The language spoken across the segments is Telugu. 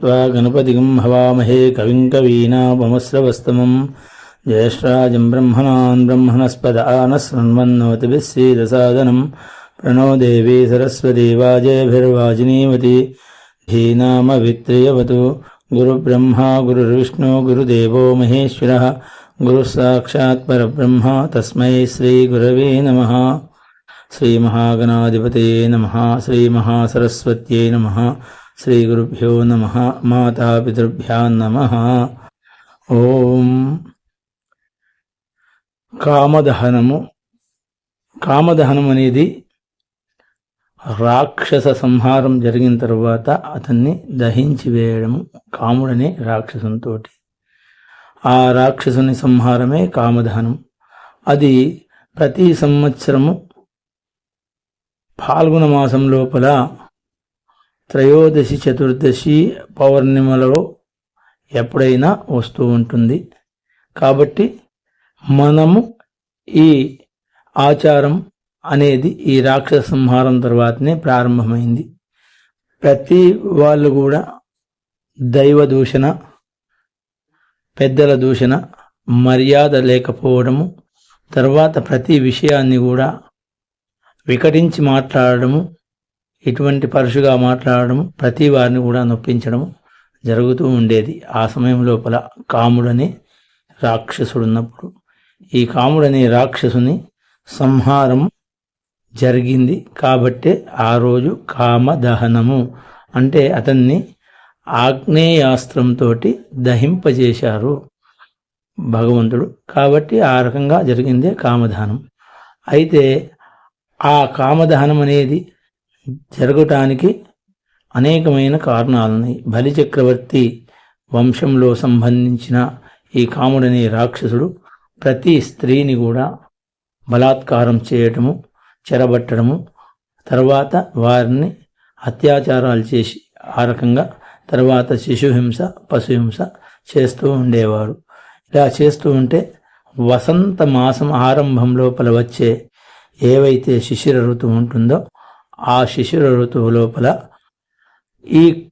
त्वा गणपतिगं हवामहे कविं कवीनापमस्रवस्तमं ज्येष्ठराजं ब्रह्मणान् ब्रह्मणस्पद आनः शृण्वन्नोतिभिः सीदसादनं प्रणो देवी सरस्वती वाजयभिर्वाजिनीवती धीनामवित्रियवतु गुरुब्रह्मा गुरुर्विष्णु गुरुदेवो महेश्वरः गुरुः साक्षात् परब्रह्म तस्मै श्रीगुरवे नमः श्रीमहागणाधिपतये नमः श्रीमहासरस्वत्यै नमः శ్రీగురుభ్యో నమ మాతాపితృభ్యా నమ. ఓం కామదహనము కామదహనం అనేది రాక్షస సంహారం జరిగిన తర్వాత అతన్ని దహించి వేయడము కాముడనే రాక్షసంతో ఆ రాక్షసుని సంహారమే కామదహనం. అది ప్రతి సంవత్సరము పాల్గొన మాసం లోపల త్రయోదశి చతుర్దశి పౌర్ణిమలలో ఎప్పుడైనా వస్తూ ఉంటుంది. కాబట్టి మనము ఈ ఆచారం అనేది ఈ రాక్షస సంహారం తర్వాతనే ప్రారంభమైంది. ప్రతి వాళ్ళు కూడా దైవ దూషణ పెద్దల దూషణ మర్యాద లేకపోవడము తర్వాత ప్రతి విషయాన్ని కూడా వికటించి మాట్లాడడము ఇటువంటి పరుషుగా మాట్లాడడం ప్రతి వారిని కూడా నొప్పించడం జరుగుతూ ఉండేది. ఆ సమయం లోపల కాముడని రాక్షసుడున్నప్పుడు. ఈ కాముడనే రాక్షసుని సంహారం జరిగింది కాబట్టే ఆ రోజు కామదహనము. అంటే అతన్ని ఆగ్నేయాస్త్రంతో దహింపజేశారు భగవంతుడు. కాబట్టి ఆ రకంగా జరిగిందే కామదహనం. అయితే ఆ కామదహనం అనేది జరగటానికి అనేకమైన కారణాలున్నాయి. బలిచక్రవర్తి వంశంలో సంబంధించిన ఈ కాముడనే రాక్షసుడు ప్రతి స్త్రీని కూడా బలాత్కారం చేయటము చెరబట్టడము తర్వాత వారిని అత్యాచారాలు చేసి ఆ రకంగా తర్వాత శిశుహింస పశుహింస చేస్తూ ఉండేవాడు ఇలా చేస్తూ ఉంటే వసంత మాసం ఆరంభం లోపల వచ్చే ఏవైతే శిశిర ఋతువు ఉంటుందో ఆ శిశుర ఋతువు లోపల ఈ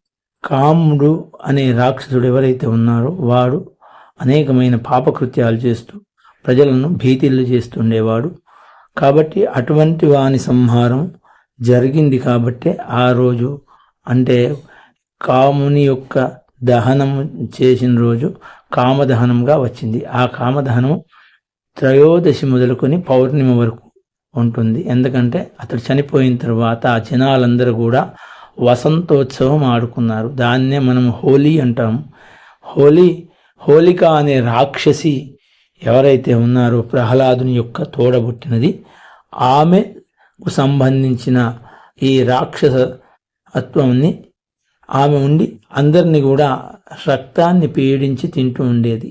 కాముడు అనే రాక్షసుడు ఎవరైతే ఉన్నారో వాడు అనేకమైన పాపకృత్యాలు చేస్తూ ప్రజలను భీతిల్లు చేస్తుండేవాడు. కాబట్టి అటువంటి వాని సంహారం జరిగింది కాబట్టి ఆ రోజు అంటే కాముని యొక్క దహనం చేసిన రోజు కామదహనంగా వచ్చింది. ఆ కామదహనం త్రయోదశి మొదలుకొని పౌర్ణిమ వరకు ఉంటుంది. ఎందుకంటే అతడు చనిపోయిన తర్వాత ఆ జనాలందరూ కూడా వసంతోత్సవం ఆడుకున్నారు. దాన్నే మనం హోలీ అంటాం హోలీ హోలిక అనే రాక్షసి ఎవరైతే ఉన్నారో ప్రహ్లాదుని యొక్క తోడబుట్టినది ఆమెకు సంబంధించిన ఈ రాక్షస తత్వంని ఆమె ఉండి అందరినీ కూడా రక్తాన్ని పీడించి తింటూ ఉండేది.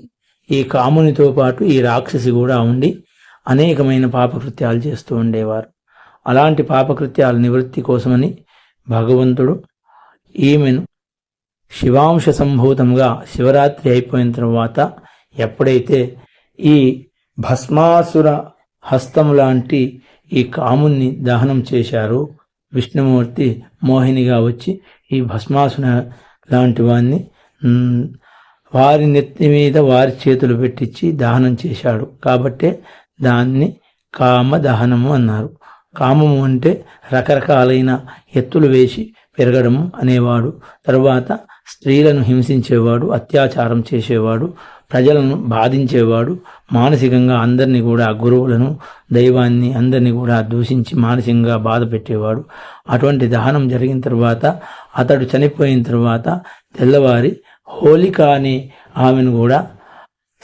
ఈ కామునితో పాటు ఈ రాక్షసి కూడా ఉండి అనేకమైన పాపకృత్యాలు చేస్తూ ఉండేవారు. అలాంటి పాపకృత్యాల నివృత్తి కోసమని భగవంతుడు ఈమెను శివాంశ సంభూతముగా శివరాత్రి అయిపోయిన తర్వాత ఎప్పుడైతే ఈ భస్మాసుర హస్తం లాంటి ఈ కాముణ్ణి దహనం చేశారో విష్ణుమూర్తి మోహినిగా వచ్చి ఈ భస్మాసుర లాంటి వారిని వారి నెత్తి మీద వారి చేతులు పెట్టించి దహనం చేశాడు. కాబట్టే దాన్ని కామదహనము అన్నారు. కామము అంటే రకరకాలైన ఎత్తులు వేసి పెరగడము అనేవాడు. తరువాత స్త్రీలను హింసించేవాడు అత్యాచారం చేసేవాడు ప్రజలను బాధించేవాడు మానసికంగా అందరినీ కూడా గురువులను దైవాన్ని అందరినీ కూడా దూషించి మానసికంగా బాధ పెట్టేవాడు. అటువంటి దహనం జరిగిన తర్వాత అతడు చనిపోయిన తర్వాత తెల్లవారి హోలిక అనే ఆమెను కూడా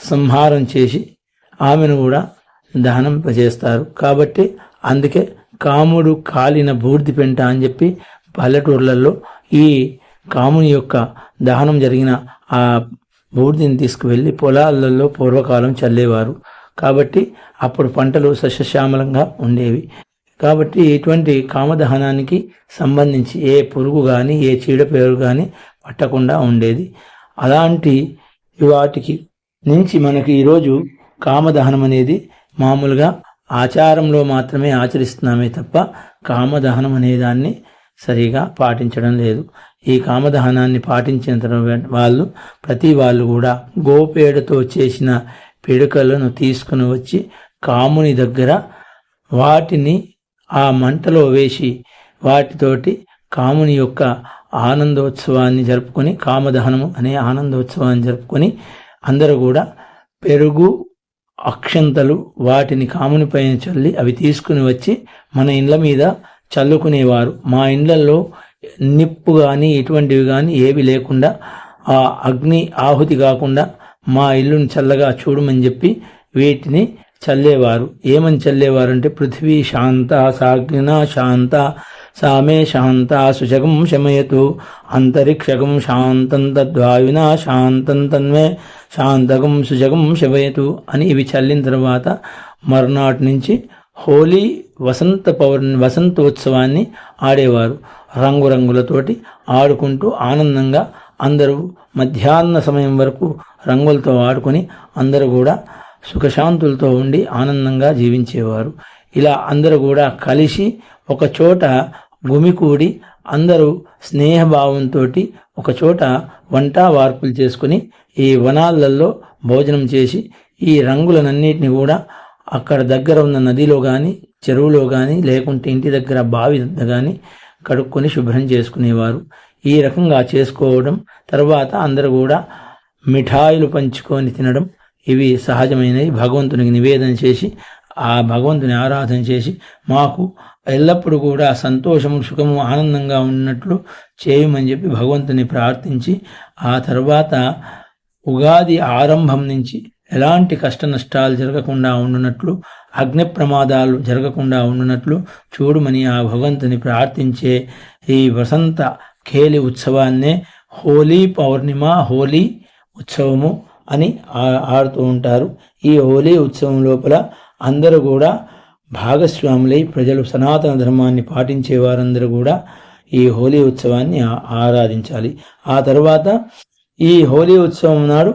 సంహారం చేసి ఆమెను కూడా దహనంపజేస్తారు కాబట్టి అందుకే కాముడు కాలిన బూర్ది పెంట అని చెప్పి పల్లెటూర్లలో ఈ కాముని యొక్క దహనం జరిగిన ఆ బూర్దిని తీసుకువెళ్ళి పొలాలలో పూర్వకాలం చల్లేవారు. కాబట్టి అప్పుడు పంటలు సస్యశ్యామలంగా ఉండేవి. కాబట్టి ఇటువంటి కామదహనానికి సంబంధించి ఏ పురుగు కానీ ఏ చీడపేరు కానీ పట్టకుండా ఉండేది. అలాంటి వాటికి నుంచి మనకి ఈరోజు కామదహనం అనేది మామూలుగా ఆచారంలో మాత్రమే ఆచరిస్తున్నామే తప్ప కామదహనం అనే దాన్ని సరిగా పాటించడం లేదు. ఈ కామదహనాన్ని పాటించిన తర్వాత వాళ్ళు ప్రతి వాళ్ళు కూడా గోపేడతో చేసిన పిడకలను తీసుకుని వచ్చి కాముని దగ్గర వాటిని ఆ మంటలో వేసి వాటితోటి కాముని యొక్క ఆనందోత్సవాన్ని జరుపుకొని కామదహనము అనే ఆనందోత్సవాన్ని జరుపుకొని అందరూ కూడా పెరుగు అక్షంతలు వాటిని కాముని పైన చల్లి అవి తీసుకుని వచ్చి మన ఇండ్ల మీద చల్లుకునేవారు. మా ఇండ్లలో నిప్పు కానీ ఇటువంటివి కానీ ఏవి లేకుండా ఆ అగ్ని ఆహుతి కాకుండా మా ఇల్లుని చల్లగా చూడమని చెప్పి వీటిని చల్లేవారు. ఏమని చల్లేవారు అంటే పృథ్వీ శాంత సాగ్న శాంత సామే శాంత సుశగం శమయతు అంతరిక్షగం శాంతం తద్వాయునా శాంతం తన్మే శాంతగం సుజగం శమయతు అని ఇవి చల్లిన తర్వాత మరునాటి నుంచి హోలీ వసంత పౌర్ణమి వసంతోత్సవాన్ని ఆడేవారు. రంగురంగులతోటి ఆడుకుంటూ ఆనందంగా అందరూ మధ్యాహ్న సమయం వరకు రంగులతో ఆడుకొని అందరూ కూడా సుఖశాంతులతో ఉండి ఆనందంగా జీవించేవారు. ఇలా అందరూ కూడా కలిసి ఒక చోట గుమికూడి అందరూ స్నేహభావంతో ఒక చోట వంట వార్పులు చేసుకుని ఈ వనాలలో భోజనం చేసి ఈ రంగులనన్నిటిని కూడా అక్కడ దగ్గర ఉన్న నదిలో కానీ చెరువులో కానీ లేకుంటే ఇంటి దగ్గర బావి కానీ కడుక్కొని శుభ్రం చేసుకునేవారు. ఈ రకంగా చేసుకోవడం తర్వాత అందరూ కూడా మిఠాయిలు పంచుకొని తినడం ఇవి సహజమైనవి. భగవంతునికి నివేదన చేసి ఆ భగవంతుని ఆరాధన చేసి మాకు ఎల్లప్పుడూ కూడా సంతోషము సుఖము ఆనందంగా ఉన్నట్లు చేయమని చెప్పి భగవంతుని ప్రార్థించి ఆ తర్వాత ఉగాది ఆరంభం నుంచి ఎలాంటి కష్ట నష్టాలు జరగకుండా ఉండునట్లు అగ్ని ప్రమాదాలు జరగకుండా ఉండునట్లు చూడమని ఆ భగవంతుని ప్రార్థించే ఈ వసంత ఖేలి ఉత్సవాన్నే హోలీ పౌర్ణిమ హోలీ ఉత్సవము అని ఆడుతూ ఉంటారు. ఈ హోలీ ఉత్సవం లోపల అందరూ కూడా భాగస్వాములై ప్రజలు సనాతన ధర్మాన్ని పాటించే వారందరూ కూడా ఈ హోలీ ఉత్సవాన్ని ఆరాధించాలి. ఆ తర్వాత ఈ హోలీ ఉత్సవం నాడు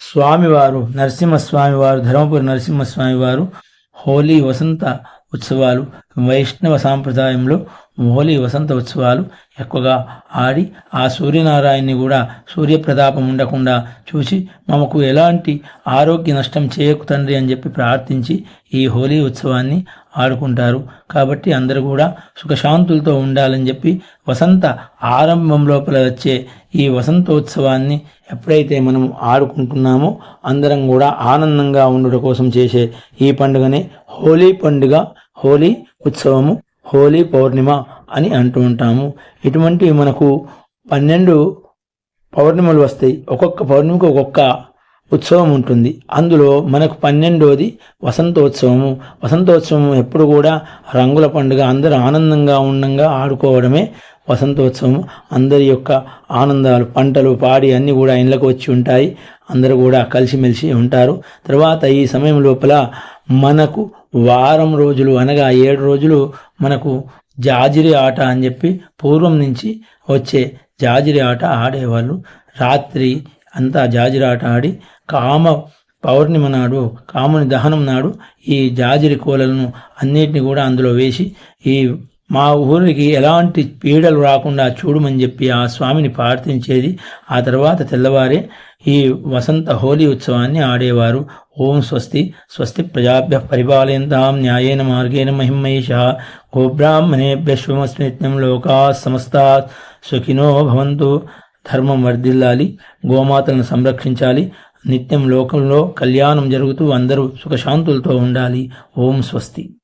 స్వామివారు నరసింహస్వామి వారు ధర్మపురి నరసింహస్వామి వారు హోలీ వసంత ఉత్సవాలు వైష్ణవ సాంప్రదాయంలో హోలీ వసంత ఉత్సవాలు ఎక్కువగా ఆడి ఆ సూర్యనారాయణని కూడా సూర్యప్రతాపం ఉండకుండా చూసి మమకు ఎలాంటి ఆరోగ్య నష్టం చేయకు తండ్రి అని చెప్పి ప్రార్థించి ఈ హోలీ ఉత్సవాన్ని ఆడుకుంటారు. కాబట్టి అందరూ కూడా సుఖశాంతులతో ఉండాలని చెప్పి వసంత ఆరంభం లోపల వచ్చే ఈ వసంతోత్సవాన్ని ఎప్పుడైతే మనం ఆడుకుంటున్నామో అందరం కూడా ఆనందంగా ఉండడం కోసం చేసే ఈ పండుగనే హోలీ పండుగ హోలీ ఉత్సవము. హోలీ పౌర్ణిమ అని అంటూ ఉంటాము. ఇటువంటి మనకు పన్నెండు పౌర్ణిమలు వస్తాయి. ఒక్కొక్క పౌర్ణమికి ఒక్కొక్క ఉత్సవం ఉంటుంది. అందులో మనకు పన్నెండోది వసంతోత్సవము. వసంతోత్సవం ఎప్పుడు కూడా రంగుల పండుగ అందరూ ఆనందంగా ఉండంగా ఆడుకోవడమే వసంతోత్సవం అందరి యొక్క ఆనందాలు పంటలు పాడి అన్నీ కూడా ఇండ్లకు వచ్చి ఉంటాయి. అందరూ కూడా కలిసిమెలిసి ఉంటారు. తర్వాత ఈ సమయం లోపల మనకు వారం రోజులు అనగా ఏడు రోజులు మనకు జాజిరి ఆట అని చెప్పి పూర్వం నుంచి వచ్చే జాజిరి ఆట ఆడేవాళ్ళు. రాత్రి అంతా జాజిరి ఆట ఆడి కామ పౌర్ణిమ నాడు కాముని దహనం నాడు ఈ జాజిరి కోలలను అన్నిటిని కూడా అందులో వేసి ఈ మా ఊరికి ఎలాంటి పీడలు రాకుండా చూడమని చెప్పి ఆ స్వామిని ప్రార్థించేది. ఆ తర్వాత తెల్లవారే ఈ వసంత హోలీ ఉత్సవాన్ని ఆడేవారు. ఓం స్వస్తి స్వస్తి ప్రజాభ్య పరిపాలయంతాం న్యాయేన మార్గేణ మహిమహేష గోబ్రాహ్మణేభ్య శుభమస్మిత్యం లోకా సమస్తా సుఖినో భవంతు. ధర్మం వర్ధిల్లాలి గోమాతలను సంరక్షించాలి. నిత్యం లోకంలో కళ్యాణం జరుగుతూ అందరూ సుఖశాంతులతో ఉండాలి. ఓం స్వస్తి.